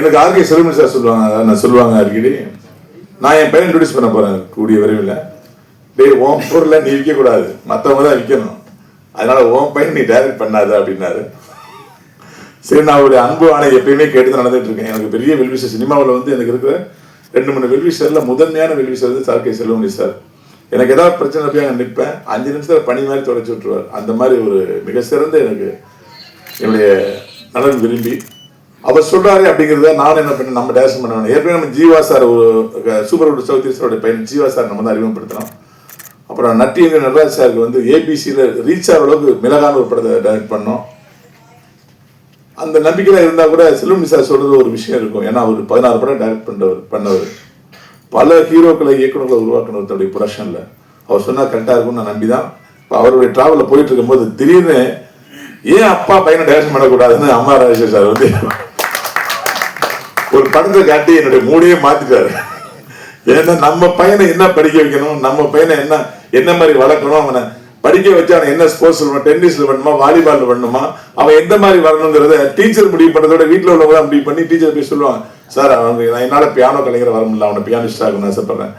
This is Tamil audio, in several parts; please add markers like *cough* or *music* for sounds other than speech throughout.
எனக்கு ஆர்கே செல்வமணி சார் சொல்லுவாங்க நான் சொல்லுவாங்க அடிக்கடி. நான் என் பையன் இன்ட்ரடியூஸ் பண்ண போறேன் கூடிய விரைவில். டேய் ஓம் பொருளை நீ விற்க கூடாது மற்றவங்க தான் விற்கணும். அதனால ஓம் பையன் நீ டைரக்ட் பண்ணாத அப்படின்னாரு. சரி நான் அவருடைய அன்பு ஆணை எப்பயுமே கேட்டு தான் நடந்துட்டு இருக்கேன். எனக்கு பெரிய வெல்விஷர் சினிமாவில் வந்து எனக்கு இருக்கிற ரெண்டு மூணு வெல்விஷர்ல முதன்மையான வெல்விஷர் வந்து சார்கே செல்வமணி சார். எனக்கு ஏதாவது பிரச்சனை போய் அங்கே நிற்பேன். அஞ்சு நிமிஷத்தில் பனி மாதிரி தொடச்சி விட்டுருவார். அந்த மாதிரி ஒரு மிக சிறந்த எனக்கு என்னுடைய நலன் விரும்பி அவர் சொல்றாரு அப்படிங்கிறத நான் என்ன பண்ணேன் நம்ம டேரக்ஷன் பண்ண ஏற்கனவே நம்ம ஜீவா சார் ஒரு சூப்பர் குட் சவுத் பையன் ஜீவா சார் நம்ம தான் அறிமுகப்படுத்தினோம். அப்புறம் நட்டியங்க நடராஜ் சாருக்கு வந்து ஏபிசியில் ரீச் ஆகிற அளவுக்கு மிளகான ஒரு படத்தை டைரக்ட் பண்ணோம். அந்த நம்பிக்கையில இருந்தால் கூட செல்வமணி சார் சொல்கிறது ஒரு விஷயம் இருக்கும். ஏன்னா அவர் பதினாறு படம் டைரக்ட் பண்ணவர் பண்ணவர். பல ஹீரோக்களை இயக்குநர்களை உருவாக்கினவர் தன்னுடைய ப்ரொடக்ஷன்ல. அவர் சொன்னால் கரெக்டாக இருக்கும்னு நான் நம்பி தான் இப்போ அவருடைய ட்ராவலில் போயிட்டு இருக்கும்போது திடீர்னு ஏன் அப்பா பையனை டைரக்ஷன் பண்ணக்கூடாதுன்னு அம்மா ராஜேஷ் சார் வந்து ஒரு படத்தை காட்டி என்னுடைய மூடையே மாத்திட்டாரு. ஏன்னா நம்ம பையனை என்ன படிக்க வைக்கணும்? நம்ம பையனை என்ன என்ன மாதிரி வளர்க்கணும்? அவனை படிக்க வச்சு அவன் என்ன ஸ்போர்ட்ஸ் வேணும் டென்னிஸ்ல பண்ணணுமா? வாலிபால் பண்ணணுமா? அவன் எந்த மாதிரி வரணுங்கிறத டீச்சர் முடிவு பண்றதோட வீட்டில் உள்ளவங்க முடிவு பண்ணி டீச்சர் போய் சொல்லுவாங்க சார் அவனுக்கு நான் என்னால பியானோ கலைஞர் வர முடியல அவனை பியானிஸ்ட் ஆகணும்னு ஆசைப்படுறேன்.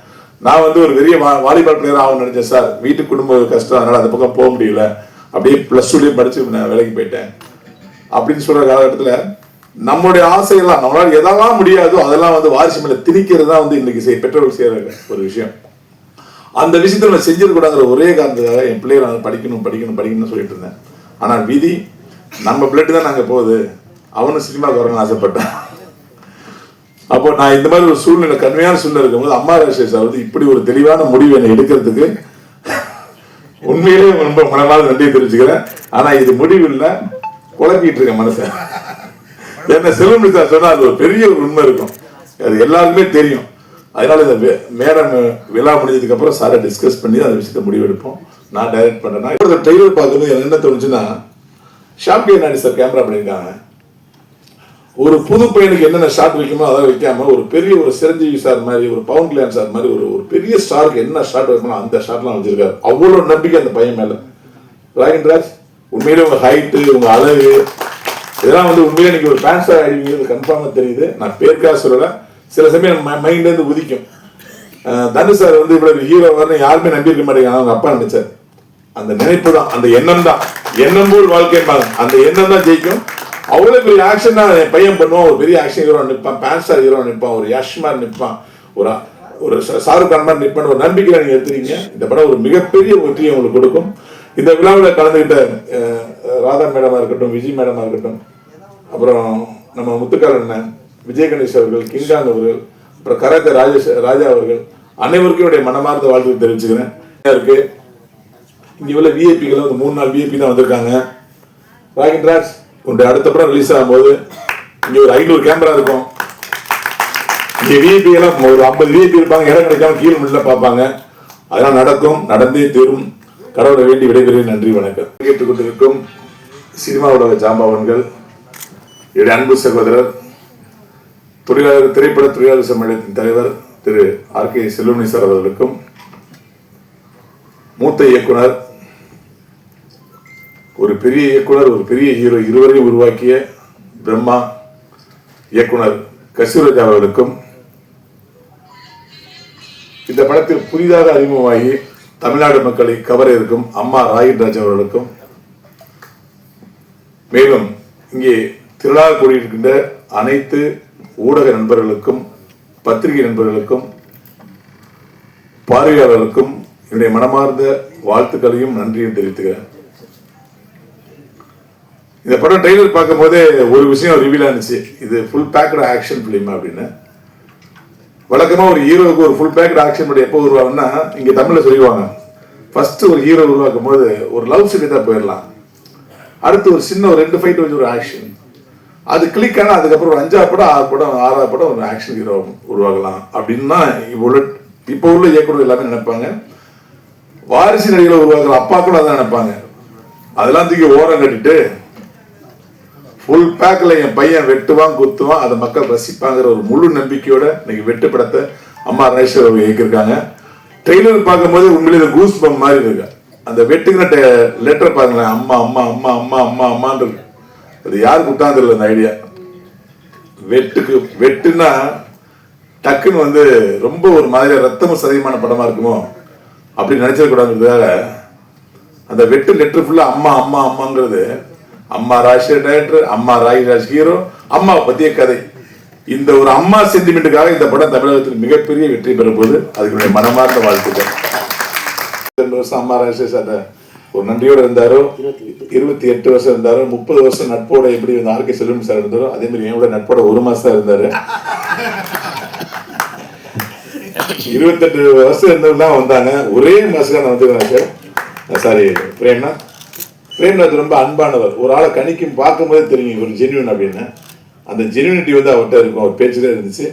நான் வந்து ஒரு பெரிய வாலிபால் பிளேயர் ஆகணும்னு நினைச்சேன் சார் வீட்டு குடும்பம் கஷ்டம். அதனால அந்த பக்கம் போக முடியல. அப்படியே ப்ளஸ் டூலேயும் படிச்சு நான் வேலைக்கு போயிட்டேன். அப்படின்னு சொல்ற காலகட்டத்தில் நம்மளுடைய ஆசையெல்லாம் நம்மளால எதெல்லாம் முடியாதோ அதெல்லாம் வந்து வாரிசு மேல திணிக்கிறது தான் வந்து இன்னைக்கு செய்- பெற்றோர்கள் செய்யற ஒரு விஷயம். அந்த விஷயத்தை நம்ம செஞ்சிடக்கூடாங்கிற ஒரே காரணத்துக்காக என் பிள்ளைகள் நான் படிக்கணும் படிக்கணும் படிக்கணும்னு சொல்லிட்டு இருந்தேன். ஆனால் விதி நம்ம பிளட் தான் நாங்கள் போகுது. அவனும் சினிமாவுக்கு வரணும்னு ஆசைப்பட்டான். அப்போ நான் இந்த மாதிரி ஒரு சூழ்நிலை கடுமையான சூழ்நிலை இருக்கும்போது அம்மா ராஜேஷ் வந்து இப்படி ஒரு தெளிவான முடிவு என்னை எடுக்கிறதுக்கு உண்மையிலேயே ரொம்ப மனமார்ந்த நன்றியை தெரிவிச்சுக்கிறேன். ஆனால் இது முடிவு இல்லை குழப்பிட்டு இருக்கேன் மனசை. என்ன செல்வம் சார் சொன்னால் அது ஒரு பெரிய ஒரு உண்மை இருக்கும். அது எல்லாருக்குமே தெரியும். அதனால இந்த மேடம் விழா முடிஞ்சதுக்கு அப்புறம் சாரை டிஸ்கஸ் பண்ணி அந்த விஷயத்தை முடிவெடுப்போம் நான் டைரக்ட் பண்ணேன்னா இப்போ ட்ரெய்லர் பார்க்கும்போது எனக்கு என்ன தோணுச்சுன்னா ஷாப்கே நாடி சார் கேமரா பண்ணியிருக்காங்க. ஒரு புது பையனுக்கு என்னென்ன ஷாட் வைக்கணுமோ அதை வைக்காம ஒரு பெரிய ஒரு சிரஞ்சீவி சார் மாதிரி ஒரு பவன் கல்யாண் சார் மாதிரி ஒரு ஒரு பெரிய ஸ்டாருக்கு என்ன ஷாட் வைக்கணும் அந்த ஷாட்லாம் வச்சிருக்காரு. அவ்வளோ நம்பிக்கை அந்த பையன் மேல. ராகன் ராஜ் உண்மையிலே உங்க ஹைட்டு உங்க அழகு இதெல்லாம் வந்து உண்மையிலே இன்னைக்கு ஒரு ஃபேன்ஸாக ஆயிடுவீங்கிறது கன்ஃபார்மா தெரியுது. நான் பேருக்காக சொல்லலை. சில சமயம் மைண்ட்ல இருந்து உதிக்கும். தனு சார் வந்து இவ்வளவு ஹீரோ வரணும் யாருமே நம்பி இருக்க மாட்டேங்க அவங்க அப்பா நினைச்சார். அந்த நினைப்பு தான் அந்த எண்ணம் தான். எண்ணம் போல் வாழ்க்கைம்பாங்க அந்த எண்ணம் தான் ஜெயிக்கும். அவ்வளோ பெரிய ஆக்ஷன் தான் என் பையன் பண்ணுவான். ஒரு பெரிய ஆக்ஷன் ஹீரோ நிற்பான் பேன் ஸ்டார் ஹீரோ நிற்பான் ஒரு யஷ் மாதிரி நிற்பான் ஒரு ஒரு ஷாருக் கான் மாதிரி நிற்பான் ஒரு நம்பிக்கையில நீங்கள் எடுத்துறீங்க இந்த படம் ஒரு மிகப்பெரிய வெற்றியை உங்களுக்கு கொடுக்கும். இந்த விழாவில் கலந்துக்கிட்ட ராதா மேடமாக இருக்கட்டும் விஜய் மேடமாக இருக்கட்டும் அப்புறம் நம்ம முத்துக்கால் அண்ணன் விஜய் கணேஷ் அவர்கள் கிங்காங் அவர்கள் அப்புறம் கராத்தே ராஜேஷ் ராஜா அவர்கள் அனைவருக்கும் என்னுடைய மனமார்ந்த வாழ்த்து தெரிவிச்சுக்கிறேன். இருக்கு. இங்கே உள்ள விஐபிகள் வந்து மூணு நாள் விஐபி தான் வந்திருக்காங்க. ராகின் ராஜ் உன்னுடைய அடுத்த படம் ரிலீஸ் ஆகும்போது இங்கே ஒரு ஐநூறு கேமரா இருக்கும். இங்கே விஐபி எல்லாம் ஒரு ஐம்பது விஐபி இருப்பாங்க இடம் கிடைக்காம கீழ் மில்ல பார்ப்பாங்க. அதெல்லாம் நடக்கும் நடந்தே தீரும். கடவுளை வேண்டி விடைபெறுகிறேன். நன்றி வணக்கம். கேட்டுக்கொண்டிருக்கும் சினிமா உலக ஜாம்பவன்கள் என்னுடைய அன்பு சகோதரர் தொழிலாளர் திரைப்பட தொழிலாளர் சம்மேளனத்தின் தலைவர் Thiru R K Selvamani sir அவர்களுக்கும் மூத்த இயக்குனர் ஒரு பெரிய இயக்குனர் ஒரு பெரிய ஹீரோ இருவரையும் உருவாக்கிய பிரம்மா இயக்குனர் கசூரஜா அவர்களுக்கும் இந்த படத்தில் புதிதாக அறிமுகமாகி தமிழ்நாடு மக்களை கவர இருக்கும் அம்மா ராயன்ராஜ் அவர்களுக்கும் மேலும் இங்கே திருவிழா கூடியிருக்கின்ற அனைத்து ஊடக நண்பர்களுக்கும் பத்திரிகை நண்பர்களுக்கும் பார்வையாளர்களுக்கும் என்னுடைய மனமார்ந்த வாழ்த்துக்களையும் நன்றியும் தெரிவித்துக்கிறேன். இந்த படம் ட்ரெய்லர் பார்க்கும்போதே ஒரு விஷயம் ரிவீல் ஆனிச்சு இது ஃபுல் பேக்கட் ஆக்ஷன் ஃபிலிம் அப்படின்னு. வழக்கமா ஒரு ஹீரோவுக்கு ஒரு ஃபுல் பேக்கட் ஆக்ஷன் படம் எப்போ உருவாகும்னா இங்க தமிழ்ல சொல்லிடுவாங்க. ஃபர்ஸ்ட் ஒரு ஹீரோ உருவாக்கும் போது ஒரு லவ் சீன் போயிடலாம். அடுத்து ஒரு சின்ன ஒரு ரெண்டு ஃபைட் வச்சு ஒரு ஆக்ஷன் அது கிளிக் ஆனால் அதுக்கப்புறம் ஒரு அஞ்சாவது படம் ஆறு படம் ஆறாவது படம் ஒரு ஆக்ஷன் ஹீரோ உருவாகலாம். அப்படின்னா தான் இப்போ உள்ள இயக்குநர் எல்லாமே நினைப்பாங்க. வாரிசு நடிகளை உருவாக்குற அப்பா கூட அதான் நினைப்பாங்க. அதெல்லாம் தூக்கி ஓரம் கட்டிட்டு ஃபுல் பேக்கில் என் பையன் வெட்டுவான் குத்துவான் அதை மக்கள் ரசிப்பாங்கிற ஒரு முழு நம்பிக்கையோட இன்னைக்கு வெட்டு படத்தை அம்மா ரமேஸ்வர் அவங்க இயக்கியிருக்காங்க. ட்ரெய்லர் பார்க்கும்போது உண்மையிலே கூஸ் பம் மாதிரி இருக்கு. அந்த வெட்டுங்கிற லெட்டர் பாருங்களேன் அம்மா அம்மா அம்மா அம்மா அம்மா அம்மான்னு இருக்கு. அது யாருக்கு உட்காந்துருல அந்த ஐடியா வெட்டுக்கு வெட்டுனா டக்குன்னு வந்து ரொம்ப ஒரு மாதிரி ரத்தமும் சதவீதமான படமா இருக்குமோ? அப்படி நினைச்சிடக்கூடாதுன்றதுக்காக அந்த வெட்டு லெட்டர் ஃபுல்லாக அம்மா அம்மா அம்மாங்கிறது அம்மா ராஜ்ஷேகர் டைரக்டர் அம்மா ராஜ் ஹீரோ அம்மா பத்திய கதை. இந்த ஒரு அம்மா சென்டிமெண்ட்டுக்காக இந்த படம் தமிழகத்தில் மிகப்பெரிய வெற்றி பெறும் போது அதுக்கு மனமார்ந்த வாழ்த்துக்கள். வருஷம் அம்மா ராஜேஷ் சார் ஒரு நன்றியோடு இருந்தாரோ? இருபத்தி எட்டு வருஷம் இருந்தாரோ? முப்பது வருஷம் நட்போட எப்படி இந்த ஆர்கே செல்வம் சார் இருந்தாரோ? அதே மாதிரி என்னோட நட்போட ஒரு மாசம் தான் இருந்தாரு. இருபத்தெட்டு வருஷம் இருந்தவங்க வந்தாங்க. ஒரே மாசம் நான் வந்து சார் சாரி பிரேம்னா? பிரேம்நாத் ரொம்ப அன்பானவர். ஒரு ஆளை கணிக்கும் பார்க்கும்போதே தெரியும் ஒரு ஜென்யூன் அப்படின்னு. அந்த ஜென்யூனிட்டி வந்து அவர்கிட்ட இருக்கும். அவர் பேச்சிலே இருந்துச்சு.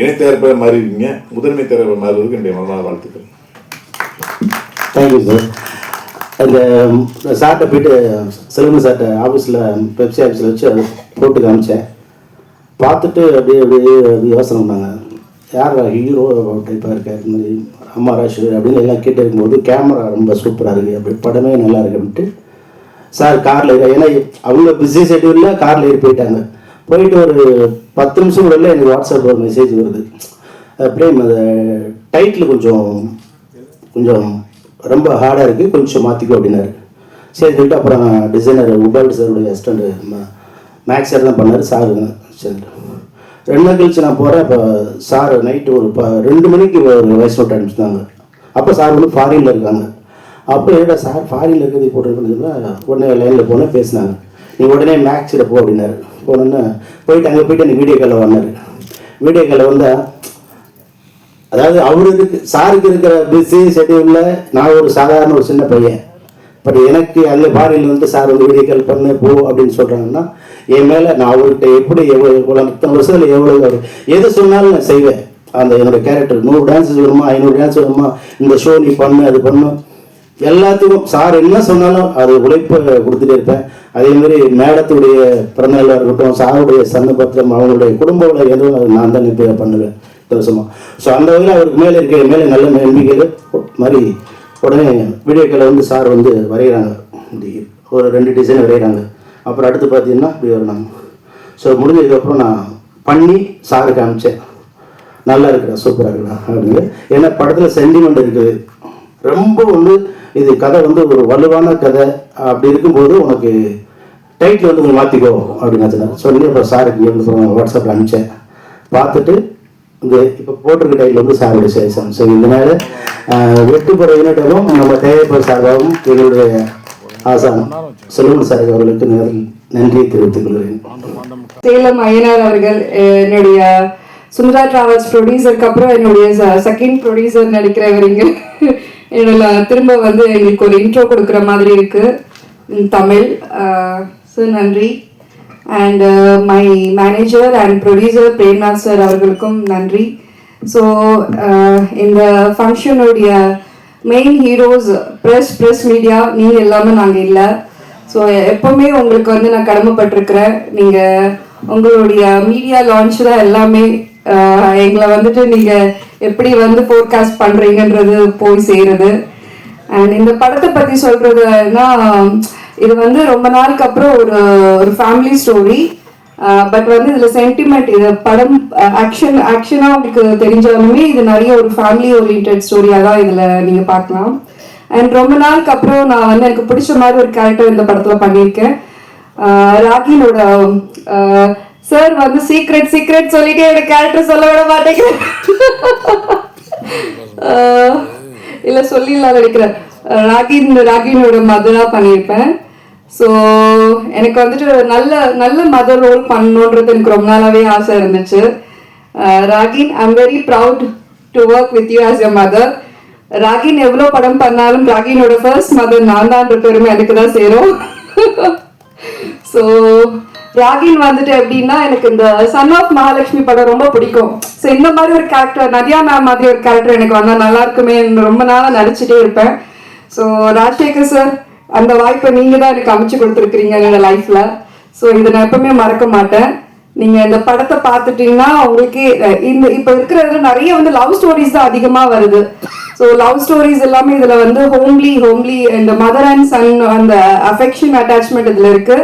இணை மாறி இருக்கீங்க. முதன்மை தயாரிப்பாளர் மாறுவதற்கு என்னுடைய மனமான வாழ்த்துக்கள். தேங்க்யூ சார் அந்த சார்ட்டை போயிட்டு செல்வன் சார்ட்டை ஆஃபீஸில் பெப்சி ஆஃபீஸில் வச்சு அதை போட்டு காமிச்சேன். பார்த்துட்டு அப்படியே அப்படியே யோசனை பண்ணாங்க. யார் ஹீரோ டைப்பாக இருக்கார் இந்த மாதிரி அம்மா ராஷ் அப்படின்னு எல்லாம் கேட்டு இருக்கும்போது கேமரா ரொம்ப சூப்பராக இருக்குது அப்படி படமே நல்லா இருக்கு அப்படின்ட்டு சார் காரில் ஏன்னா அவங்க பிஸி ஷெட்யூலில் காரில் ஏறி போயிட்டாங்க. போயிட்டு ஒரு பத்து நிமிஷம் உடல எனக்கு வாட்ஸ்அப்பில் ஒரு மெசேஜ் வருது. அஹ் பிரேம் அந்த டைட்டில் கொஞ்சம் கொஞ்சம் ரொம்ப ஹார்டாக இருக்குது கொஞ்சம் மாற்றிக்கோ அப்படின்னாரு. சரி சொல்லிட்டு அப்புறம் டிசைனர் உபால் சாருடைய அசிஸ்டண்ட் மேக்ஸ் சார் தான் பண்ணார். சார் சரி. ரெண்டு நாள் கழிச்சு நான் போகிறேன் இப்போ சார் நைட்டு ஒரு ப ரெண்டு மணிக்கு ஒரு வாய்ஸ் நோட் அனுப்பிச்சிட்டாங்க. அப்போ சார் வந்து ஃபாரினில் இருக்காங்க. அப்புறம் ஏடா சார் ஃபாரினில் இருக்கிறது போட்டுருக்குன்னு உடனே லைனில் போனால் பேசினாங்க நீ உடனே மேக்ஸில் போ அப்படின்னாரு. போனோன்னே போயிட்டு அங்கே போயிட்டு எனக்கு வீடியோ காலில் வந்தார். வீடியோ காலில் வந்தால் அதாவது அவருக்கு சாருக்கு இருக்கிற பிஸி ஷெட்யூலில் நான் ஒரு சாதாரண ஒரு சின்ன பையன். பட் எனக்கு அங்கே பாரியில் வந்து சார் வந்து வீடியோ கால் பண்ணு போ அப்படின்னு சொல்கிறாங்கன்னா என் மேலே நான் அவர்கிட்ட எப்படி எவ்வளோ இவ்வளோ இத்தனை வருஷத்தில் எவ்வளோ எது சொன்னாலும் நான் செய்வேன். அந்த என்னோட கேரக்டர் நூறு டான்ஸஸ் வருமா ஐநூறு டான்ஸ் வருமா இந்த ஷோ நீ பண்ணு அது பண்ணு. எல்லாத்துக்கும் சார் என்ன சொன்னாலும் அது உழைப்பு கொடுத்துட்டே இருப்பேன். அதே மாதிரி மேடத்துடைய பிறந்தநாளாக இருக்கட்டும் சாருடைய சந்தபத்திரம் அவங்களுடைய குடும்ப உள்ள எதுவும் அது நான் தான் இப்போ பண்ணுவேன். தவசமாக ஸோ அந்த வகையில் அவருக்கு மேலே இருக்கிற மேலே நல்ல நம்பிக்கைகள் மாதிரி உடனே வீடியோக்களை வந்து சார் வந்து வரைகிறாங்க. ஒரு ரெண்டு டிசைன் வரைகிறாங்க. அப்புறம் அடுத்து பார்த்தீங்கன்னா இப்படி வரணும் ஸோ முடிஞ்சதுக்கப்புறம் நான் பண்ணி சாருக்கு அனுப்பிச்சேன் நல்லா இருக்கிறா சூப்பராக இருக்குடா அப்படின்னு. ஏன்னா படத்தில் சென்டிமெண்ட் இருக்குது. ரொம்ப வந்து இது கதை வந்து ஒரு வலுவான கதை. அப்படி இருக்கும்போது உனக்கு டைட்டில் வந்து உங்களை மாற்றிக்கோ அப்படின்னு சொல்லி அப்புறம் சாருக்கு வந்து வாட்ஸ்அப்பில் அனுப்பிச்சேன். பார்த்துட்டு இந்த இப்போ போட்டிருக்க டைட்டில் வந்து சாருடைய சேஷம் ஸோ இதனால வெட்டுப்புற யூனிட்டாகவும் நம்ம தேவைப்பட சார்பாகவும் எங்களுடைய ஆசான் செல்வன் சார் அவர்களுக்கு நேரில் நன்றியை தெரிவித்துக் கொள்கிறேன். சேலம் ஐயனார் அவர்கள் என்னுடைய சுந்தரா டிராவல்ஸ் ப்ரொடியூசருக்கு அப்புறம் என்னுடைய செகண்ட் ப்ரொடியூசர் நடிக்கிறவரிங்க இங்க என்னோட திரும்ப வந்து எங்களுக்கு ஒரு இன்ட்ரோ கொடுக்குற மாதிரி இருக்கு. தமிழ் ஸோ நன்றி. And my manager and producer Premnath sir அவர்களுக்கும் நன்றி. ஸோ இந்த ஃபங்க்ஷனுடைய main heroes press press media நீங்கள் எல்லாமே நாங்கள் இல்லை. ஸோ எப்போவுமே உங்களுக்கு வந்து நான் கடமைப்பட்டிருக்கிறேன். நீங்கள் உங்களுடைய மீடியா லான்ச்சில் எல்லாமே எங்களை வந்துட்டு நீங்கள் எப்படி வந்து ஃபோர்காஸ்ட் பண்ணுறீங்கன்றது போய் சேருது. அண்ட் இந்த படத்தை பற்றி சொல்கிறதுனா இது வந்து ரொம்ப நாளுக்கு அப்புறம் ஒரு ஒரு ஃபேமிலி ஸ்டோரி பட் வந்து இதில் சென்டிமெண்ட் இது படம் ஆக்ஷன் ஆக்ஷனாக உங்களுக்கு தெரிஞ்சாலுமே இது நிறைய ஒரு ஃபேமிலி ஓரியன்ட் ஸ்டோரியாக தான் இதில் நீங்கள் பார்க்கலாம். அண்ட் ரொம்ப நாளுக்கு அப்புறம் நான் வந்து எனக்கு பிடிச்ச மாதிரி ஒரு கேரக்டர் இந்த படத்தில் பண்ணியிருக்கேன். ராகினோட சார் வந்து சீக்ரெட் சீக்ரெட் சொல்லிட்டு என்னோட கேரக்டர் சொல்ல விட மாட்டேங்கிறேன் *laughs* இல்ல சொல்லிடலாம் நினைக்கிறேன். ராகின் ராகினோட மதரா பண்ணியிருப்பேன். ஸோ எனக்கு வந்துட்டு நல்ல நல்ல மதர் ரோல் பண்ணணுன்றது எனக்கு ரொம்ப நாளாவே ஆசை இருந்துச்சு. Ragin I am very proud to work with you as a mother Ragin எவ்வளோ படம் பண்ணாலும் ராகினோட ஃபர்ஸ்ட் மதர் நான் தான்ற பெருமை எனக்கு தான் சேரும். *laughs* ஸோ ராகின் வந்துட்டு எப்படின்னா எனக்கு இந்த சன் ஆஃப் மகாலட்சுமி படம் ரொம்ப பிடிக்கும். ஸோ இந்த மாதிரி ஒரு கேரக்டர் நதியா மேம் மாதிரி ஒரு கேரக்டர் எனக்கு வந்தால் நல்லா இருக்குமே ரொம்ப நாளாக நடிச்சுட்டே இருப்பேன். ஸோ ராஜசேகர் சார் அந்த வாய்ப்பை நீங்கள் தான் எனக்கு அமைச்சு கொடுத்துருக்கிறீங்க என்னோட லைஃப்பில் ஸோ இதை நான் எப்பவுமே மறக்க மாட்டேன். நீங்க இந்த படத்தை பார்த்துட்டீங்கன்னா உங்களுக்கு இந்த இப்போ இருக்கிறதுல நிறைய வந்து லவ் ஸ்டோரிஸ் தான் அதிகமா வருது. ஸோ லவ் ஸ்டோரிஸ் எல்லாமே இதுல வந்து ஹோம்லி ஹோம்லி இந்த மதர் அண்ட் சன் அந்த அஃபெக்ஷன் அட்டாச்மெண்ட் இதுல இருக்கு.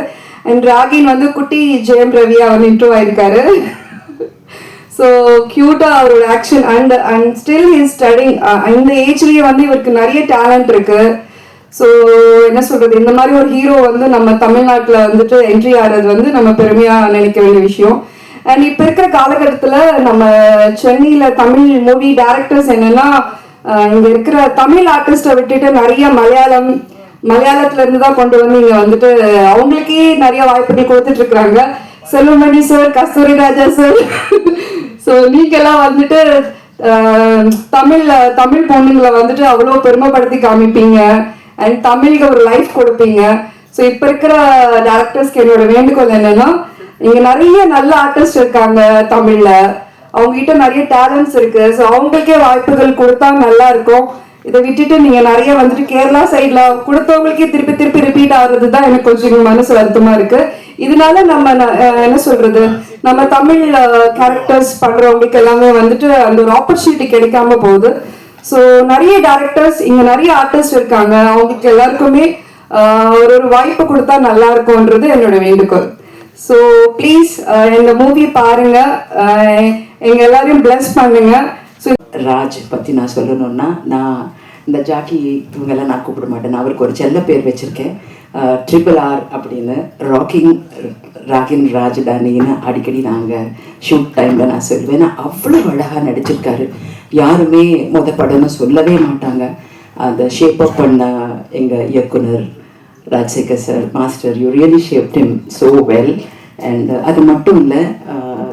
அண்ட் ராகின் வந்து குட்டி ஜெயம் ரவி அவர் இன்ட்ரோ ஆயிருக்காரு. ஸோ க்யூட்டாக அவரோட action and and still in studying இந்த ஏஜ்லேயே வந்து இவருக்கு நிறைய டேலண்ட் இருக்கு. ஸோ என்ன சொல்றது? இந்த மாதிரி ஒரு ஹீரோ வந்து நம்ம தமிழ்நாட்டில் வந்துட்டு என்ட்ரி ஆகிறது வந்து நம்ம பெருமையாக நினைக்க வேண்டிய விஷயம். அண்ட் இப்போ இருக்கிற காலகட்டத்தில் நம்ம சென்னையில் தமிழ் மூவி டேரக்டர்ஸ் என்னென்னா இங்கே இருக்கிற தமிழ் ஆர்டிஸ்ட்டை விட்டுட்டு நிறைய மலையாளம் மலையாளத்துல இருந்து தான் கொண்டு வந்து இங்க வந்துட்டு அவங்களுக்கே நிறைய வாய்ப்புகள் கொடுத்துட்டு இருக்கிறாங்க Selvamani sir Kasthuri Raja sir so நீங்கெல்லாம் வந்துட்டு அஹ், தமிழ்ல தமிழ் பொண்ணுங்களை வந்துட்டு அவ்வளோ பெருமைப்படுத்தி காமிப்பீங்க. அண்ட் தமிழுக்கு ஒரு லைஃப் கொடுப்பீங்க. ஸோ இப்போ இருக்கிற டேரக்டர்ஸ்க்கு என்னோட வேண்டுகோள் என்னன்னா இங்க நிறைய நல்ல ஆர்டிஸ்ட் இருக்காங்க தமிழ்ல. அவங்க கிட்ட நிறைய டேலண்ட்ஸ் இருக்கு. ஸோ அவங்களுக்கே வாய்ப்புகள் கொடுத்தா நல்லா இருக்கும். இதை விட்டுட்டு நீங்க நிறைய வந்துட்டு கேரளா சைட்ல கொடுத்தவங்களுக்கே திருப்பி திருப்பி ரிப்பீட் ஆகுறது தான் எனக்கு கொஞ்சம் மனசு வருத்தமா இருக்கு. இதனால நம்ம என்ன சொல்றது? நம்ம தமிழ் கேரக்டர்ஸ் பண்றவங்களுக்கு எல்லாமே வந்துட்டு அந்த ஒரு ஆப்பர்ச்சுனிட்டி கிடைக்காம போகுது. ஸோ நிறைய டேரக்டர்ஸ் இங்க நிறைய ஆர்டிஸ்ட் இருக்காங்க. அவங்களுக்கு எல்லாருக்குமே ஒரு ஒரு வாய்ப்பு கொடுத்தா நல்லா இருக்கும்ன்றது என்னோட வேண்டுகோள். ஸோ ப்ளீஸ் இந்த மூவி பாருங்க. எங்கள் எங்க எல்லாரையும் பிளஸ் பண்ணுங்க. ஸோ ராஜ் பற்றி நான் சொல்லணும்னா நான் இந்த ஜாக்கி இவங்கெல்லாம் நான் கூப்பிட மாட்டேன். நான் அவருக்கு ஒரு செல்ல பேர் வச்சுருக்கேன். ட்ரிபிள் ஆர் அப்படின்னு. ராக்கிங் ராகின் ராஜதானின்னு அடிக்கடி நாங்கள் ஷூட் டைமில் நான் சொல்லுவேன். அவ்வளோ அழகாக நடிச்சிருக்காரு. யாருமே முத படம்னு சொல்லவே மாட்டாங்க. அந்த ஷேப் அப் பண்ண எங்கள் இயக்குனர் Rajasekar sir master you really shaped him so well and uh, அது மட்டும் இல்லை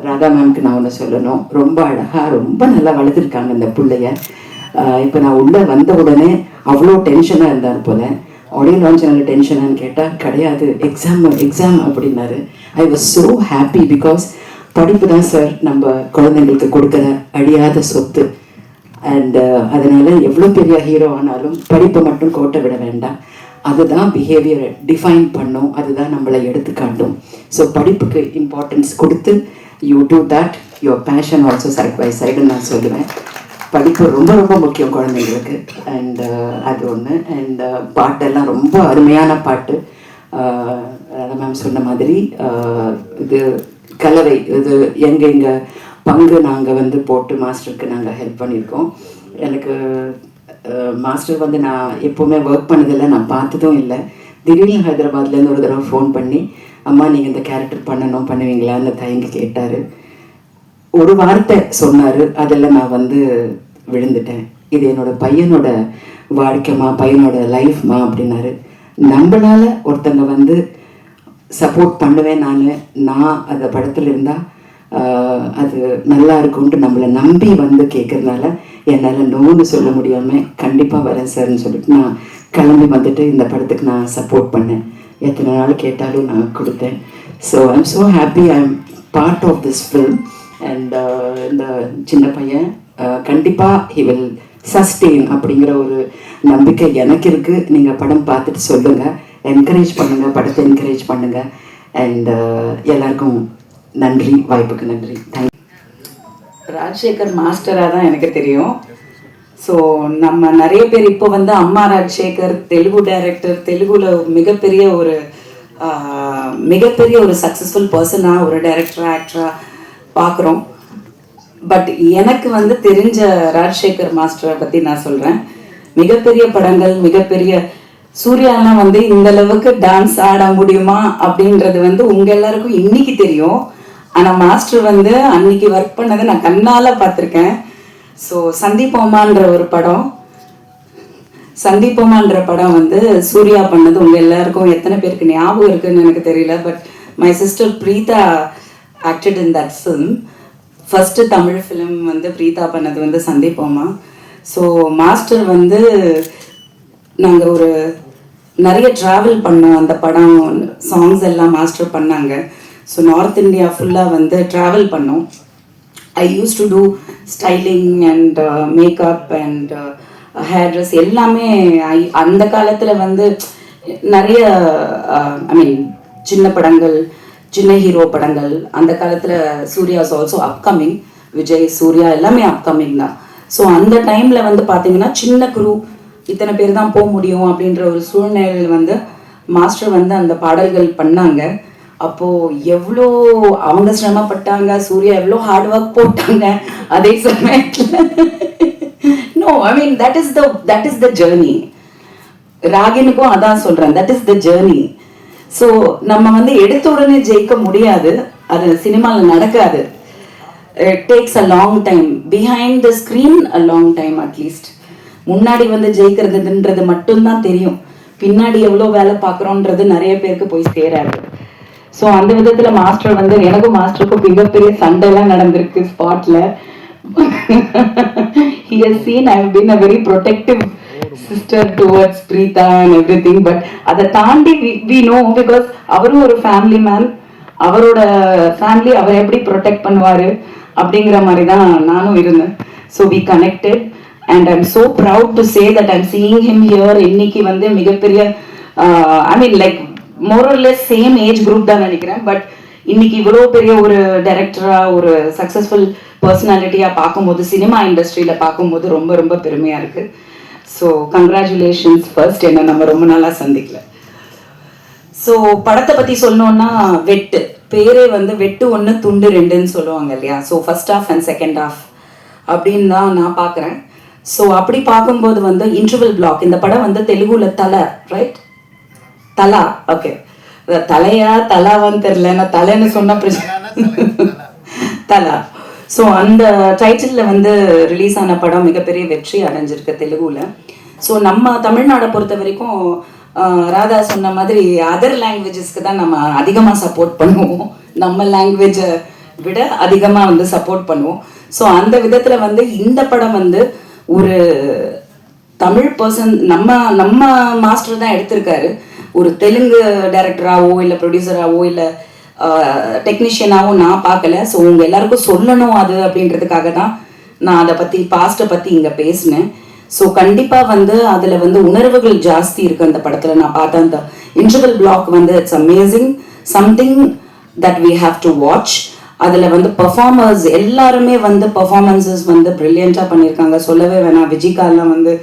ராதா மேம்க்கு நான் ஒன்று சொல்லணும். ரொம்ப அழகாக ரொம்ப நல்லா வளர்த்துருக்காங்க இந்த பிள்ளைய. இப்போ நான் உள்ளே வந்த உடனே அவ்வளோ டென்ஷனாக இருந்தார் போல. ஆடியோ லான்ச் நல்ல டென்ஷனான்னு கேட்டால் கிடையாது எக்ஸாம் எக்ஸாம் அப்படின்னாரு. I was so happy because படிப்பு தான் சார் நம்ம குழந்தைங்களுக்கு கொடுக்குற அழியாத சொத்து. அண்ட் uh, அதனால எவ்வளோ பெரிய ஹீரோ ஆனாலும் படிப்பை மட்டும் கோட்டை விட வேண்டாம். அதுதான் பிஹேவியரை டிஃபைன் பண்ணும். அதுதான் நம்மளை எடுத்து காட்டும். ஸோ படிப்புக்கு இம்பார்ட்டன்ஸ் கொடுத்து you do that your passion also side by சைடுன்னு நான் சொல்லுவேன். படிப்பு ரொம்ப ரொம்ப முக்கியம் குழந்தைங்களுக்கு. அண்ட் uh, அது ஒன்று அண்ட் uh, பாட்டெல்லாம் ரொம்ப அருமையான பாட்டு. Uh, ராதா மேம் சொன்ன மாதிரி இது கலவை இது எங்க பங்கு நாங்கள் வந்து போட்டு மாஸ்டருக்கு நாங்கள் ஹெல்ப் பண்ணியிருக்கோம். எனக்கு மாஸ்டர் வந்து நான் எப்போவுமே ஒர்க் பண்ணதில்லை நான் பார்த்ததும் இல்லை. திடீர்னு ஹைதராபாத்லேருந்து ஒரு தடவை ஃபோன் பண்ணி அம்மா நீங்கள் இந்த கேரக்டர் பண்ணணும் பண்ணுவீங்களான்னு தயங்கி கேட்டார். ஒரு வார்த்தை சொன்னார் அதில் நான் வந்து விழுந்துட்டேன். இது என்னோட பையனோட வாழ்க்கைமா பையனோட லைஃப்மா அப்படின்னாரு. நம்மளால் ஒருத்தங்க வந்து சப்போர்ட் பண்ணுவேன் நான் நான் அந்த படத்தில் இருந்தால் அது நல்லா இருக்கும்ட்டு நம்மளை நம்பி வந்து கேட்கறதுனால என்னால் நோன்னு சொல்ல முடியாமல் கண்டிப்பாக வரேன் சார்னு சொல்லிட்டு நான் கிளம்பி வந்துட்டு இந்த படத்துக்கு நான் சப்போர்ட் பண்ணேன். எத்தனை நாள் கேட்டாலும் நான் கொடுத்தேன். So I'm so happy I am part of this film and இந்த சின்ன பையன் கண்டிப்பாக ஹி வில் சஸ்டெயின் அப்படிங்கிற ஒரு நம்பிக்கை எனக்கு இருக்குது நீங்கள் படம் பார்த்துட்டு சொல்லுங்கள் என்கரேஜ் பண்ணுங்கள் படத்தை என்கரேஜ் பண்ணுங்கள் அண்ட் எல்லாருக்கும் நன்றி வாய்ப்புக்கு நன்றி. தேங்க் ராஜசேகர் மாஸ்டராக தான் எனக்கு தெரியும். ஸோ நம்ம நிறைய பேர் இப்போ வந்து அம்மா ராஜசேகர் தெலுங்கு டைரக்டர் தெலுங்குல மிகப்பெரிய ஒரு மிகப்பெரிய ஒரு சக்ஸஸ்ஃபுல் பர்சனாக ஒரு டைரக்டராக ஆக்டராக பார்க்குறோம். பட் எனக்கு வந்து தெரிஞ்ச ராஜசேகர் மாஸ்டரை பற்றி நான் சொல்கிறேன் மிகப்பெரிய படங்கள் மிகப்பெரிய சூர்யாலாம் வந்து இந்த அளவுக்கு டான்ஸ் ஆட முடியுமா அப்படின்றது வந்து உங்கள் எல்லாருக்கும் இன்னைக்கு தெரியும். ஆனால் மாஸ்டர் வந்து அன்னைக்கு ஒர்க் பண்ணதை நான் கண்ணால் பார்த்துருக்கேன். ஸோ சந்திப்போமான்ற ஒரு படம் சந்திப்போமான்ற படம் வந்து சூர்யா பண்ணது. உங்கள் எல்லாருக்கும் எத்தனை பேருக்கு ஞாபகம் இருக்குன்னு எனக்கு தெரியல but my sister Preetha acted in that film first Tamil film வந்து பிரீதா பண்ணது வந்து சந்திப்போமா ஸோ மாஸ்டர் வந்து நாங்கள் ஒரு நிறைய ட்ராவல் பண்ணோம். அந்த படம் சாங்ஸ் எல்லாம் மாஸ்டர் பண்ணாங்க. ஸோ நார்த் இந்தியா ஃபுல்லாக வந்து ட்ராவல் பண்ணோம். I use to do styling and makeup and hair dress எல்லாமே ஐ அந்த காலத்தில் வந்து நிறைய uh, ஐ மீன் சின்ன படங்கள் சின்ன ஹீரோ படங்கள். அந்த காலத்தில் சூர்யாஸ் ஆல்சோ அப்கமிங் விஜய் சூர்யா எல்லாமே அப்கமிங் தான். ஸோ அந்த டைமில் வந்து பார்த்தீங்கன்னா சின்ன குரு இத்தனை பேர் தான் போக முடியும் அப்படின்ற ஒரு சூழ்நிலையில் வந்து மாஸ்டர் வந்து அந்த பாடல்கள் பண்ணாங்க. அப்போ எவ்வளோ அவங்க சிரமப்பட்டாங்க சூர்யா எவ்வளோ ஹார்ட் ஒர்க் போட்டாங்க அதே சமயத்தில். No I mean that is the that is the journey ராகினுக்கும் அதான் சொல்கிறேன் that is the journey so நம்ம வந்து எடுத்த உடனே ஜெயிக்க முடியாது அது சினிமாவில் நடக்காது. It takes a long time behind the screen a long time at least முன்னாடி வந்து ஜெயிக்கிறதுன்றது மட்டும்தான் தெரியும். பின்னாடி எவ்வளோ வேலை பார்க்குறோன்றது நிறைய பேருக்கு போய் சேராது. ஸோ அந்த விதத்துல மாஸ்டர் வந்து எனக்கும் மாஸ்டருக்கும் மிகப்பெரிய சண்டைலாம் நடந்திருக்கு ஸ்பாட்ல he has seen I have been a very protective sister towards Preeta and everything but அதை தாண்டி வி நோ பிகாஸ் அவரும் ஒரு ஃபேமிலி மேன் அவரோட ஃபேமிலி அவர் எப்படி ப்ரொடெக்ட் பண்ணுவாரு அப்படிங்கிற மாதிரி தான் நானும் இருந்தேன். So we connected and I'm so proud to say that I'm seeing him here இன்னைக்கு வந்து மிகப்பெரிய I mean like more or less same age group தான் நினைக்கிறேன். பட் இன்னைக்கு இவ்வளோ பெரிய ஒரு டைரக்டரா ஒரு சக்ஸஸ்ஃபுல் பர்சனாலிட்டியா பார்க்கும்போது சினிமா இண்டஸ்ட்ரியில பார்க்கும்போது ரொம்ப ரொம்ப பெருமையா இருக்கு. ஸோ கங்க்ராச்சுலேஷன்ஸ் ஃபர்ஸ்ட் என்ன நம்ம ரொம்ப நாளா சந்திக்கல. ஸோ படத்தை பத்தி சொல்லணும்னா வெட்டு. பேரே வந்து வெட்டு ஒன்று துண்டு ரெண்டுன்னு சொல்லுவாங்க இல்லையா? So first half and second half அப்படின்னு தான் நான் பார்க்குறேன். ஸோ அப்படி பார்க்கும்போது வந்து இன்டர்வல் பிளாக் இந்த படம் வந்து தெலுங்குல தலை ரைட் தலா ஓகே தலையா தலாவான்னு தெரியல ஏன்னா தலைன்னு சொன்ன பிரச்சனை. தலா. ஸோ அந்த டைட்டிலில் வந்து ரிலீஸ் ஆன படம் மிகப்பெரிய வெற்றி அடைஞ்சிருக்கு தெலுங்குல. ஸோ நம்ம தமிழ்நாடை பொறுத்த வரைக்கும் ஆஹ், ராதா சொன்ன மாதிரி அதர் லாங்குவேஜஸ்க்கு தான் நம்ம அதிகமாக சப்போர்ட் பண்ணுவோம். நம்ம லாங்குவேஜை விட அதிகமாக வந்து சப்போர்ட் பண்ணுவோம். ஸோ அந்த விதத்தில் வந்து இந்த படம் வந்து ஒரு தமிழ் பர்சன் நம்ம நம்ம மாஸ்டர் தான் எடுத்திருக்காரு. ஒரு தெலுங்கு டைரக்டராகவோ இல்லை ப்ரொடியூசராகவோ இல்லை டெக்னீஷியனாகவோ நான் பார்க்கல. ஸோ உங்கள் எல்லாருக்கும் சொல்லணும் அது அப்படின்றதுக்காக தான் நான் அதை பற்றி பாஸ்ட்டை பற்றி இங்கே பேசினேன். ஸோ கண்டிப்பாக வந்து அதில் வந்து உணர்வுகள் ஜாஸ்தி இருக்கு அந்த படத்தில். நான் பார்த்த அந்த இன்டர்வல் பிளாக் வந்து it's amazing something that we have to watch அதில் வந்து பெர்ஃபார்மர்ஸ் எல்லாருமே வந்து பர்ஃபார்மன்சஸ் வந்து ப்ரில்லியண்ட்டாக பண்ணியிருக்காங்க. சொல்லவே வேணாம். விஜிகாலாம் வந்து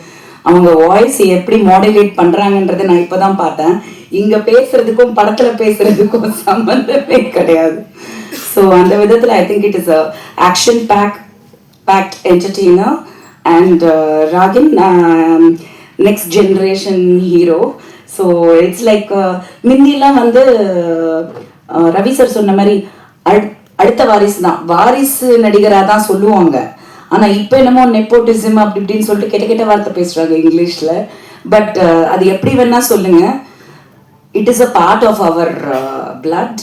அவங்க வாய்ஸ் எப்படி மாடுலேட் பண்ணுறாங்கன்றதை நான் இப்பதான் பார்த்தேன். இங்க பேசுறதுக்கும் படத்துல பேசுறதுக்கும் *laughs* சம்பந்தமே கிடையாது. ஸோ அந்த விதத்துல I think it is a action pack packed entertainer and Ragin next generation hero so it's like முந்திலாம் வந்து uh, ரவி சார் சொன்ன மாதிரி அடு- அடுத்த வாரிசு தான். வாரிசு நடிகராக தான் சொல்லுவாங்க. ஆனால் இப்போ என்னமோ நெப்போட்டிசம் அப்படி இப்படின்னு சொல்லிட்டு கெட்ட கெட்ட வார்த்தை பேசுகிறாங்க இங்கிலீஷில். பட் அது எப்படி வேணால் சொல்லுங்க. It is a part of our blood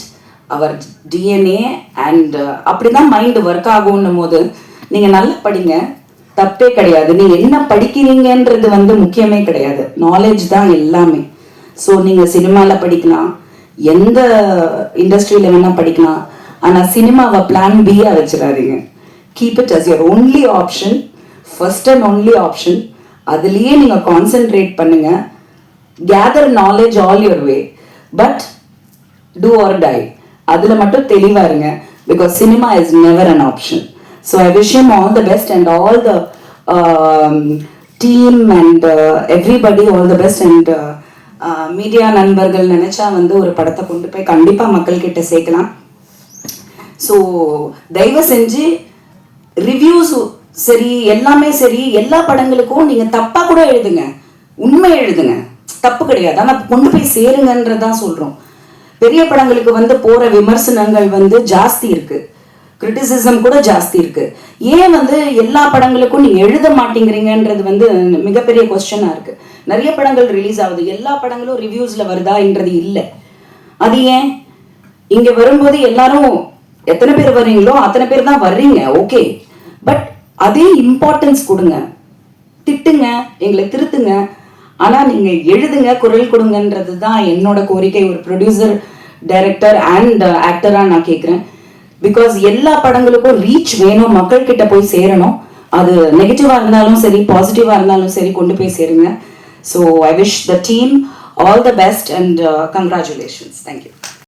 our DNA and அப்படி தான் மைண்டு ஒர்க் ஆகும்னும் போது நீங்கள் நல்லா படிங்க. தப்பே கிடையாது. நீங்கள் என்ன படிக்கிறீங்கன்றது வந்து முக்கியமே கிடையாது. நாலேஜ் தான் எல்லாமே. ஸோ நீங்கள் சினிமாவில் படிக்கலாம். எந்த இண்டஸ்ட்ரியில் வேணால் படிக்கலாம். ஆனால் சினிமாவை பிளான் பியாக வச்சிடாதீங்க. Keep it as your only option first and only option அதுலேயே நீங்கள் கான்சென்ட்ரேட் பண்ணுங்க. Gather knowledge all your way but do or die அதில் மட்டும் தெளிவா இருங்க. Because cinema is never an option so I wish him all the best and all the team and everybody all the best and media நண்பர்கள் நினச்சா வந்து ஒரு படத்தை கொண்டு போய் கண்டிப்பாக மக்கள்கிட்ட சேர்க்கலாம். ஸோ தயவு செஞ்சு ரிவ்யூஸ் சரி எல்லாமே சரி எல்லா படங்களுக்கும் நீங்க தப்பா கூட எழுதுங்க. உண்மை எழுதுங்க. தப்பு கிடையாது. ஆனா கொண்டு போய் சேருங்கன்றதான் சொல்றோம். பெரிய படங்களுக்கு வந்து போற விமர்சனங்கள் வந்து ஜாஸ்தி இருக்கு. கிரிட்டிசிசம் கூட ஜாஸ்தி இருக்கு. ஏன் வந்து எல்லா படங்களுக்கும் நீங்க எழுத மாட்டேங்கிறீங்கன்றது வந்து மிகப்பெரிய கொஸ்டனா இருக்கு. நிறைய படங்கள் ரிலீஸ் ஆகுது. எல்லா படங்களும் ரிவ்யூஸ்ல வருதான்றது இல்லை. அது ஏன்? இங்க வரும்போது எல்லாரும் எத்தனை பேர் வர்றீங்களோ அத்தனை பேர் தான் வர்றீங்க ஓகே பட் அதே இம்பார்ட்டன்ஸ் கொடுங்க. திட்டுங்க எங்களை திருத்துங்க. ஆனால் நீங்கள் எழுதுங்க குரல் கொடுங்கன்றது தான் என்னோட கோரிக்கை. ஒரு ப்ரொடியூசர் டைரக்டர் அண்ட் ஆக்டராக நான் கேட்குறேன் பிகாஸ் எல்லா படங்களுக்கும் ரீச் வேணும் மக்கள் கிட்ட போய் சேரணும். அது நெகட்டிவாக இருந்தாலும் சரி பாசிட்டிவாக இருந்தாலும் சரி கொண்டு போய் சேருங்க. So I wish the team all the best and congratulations thank you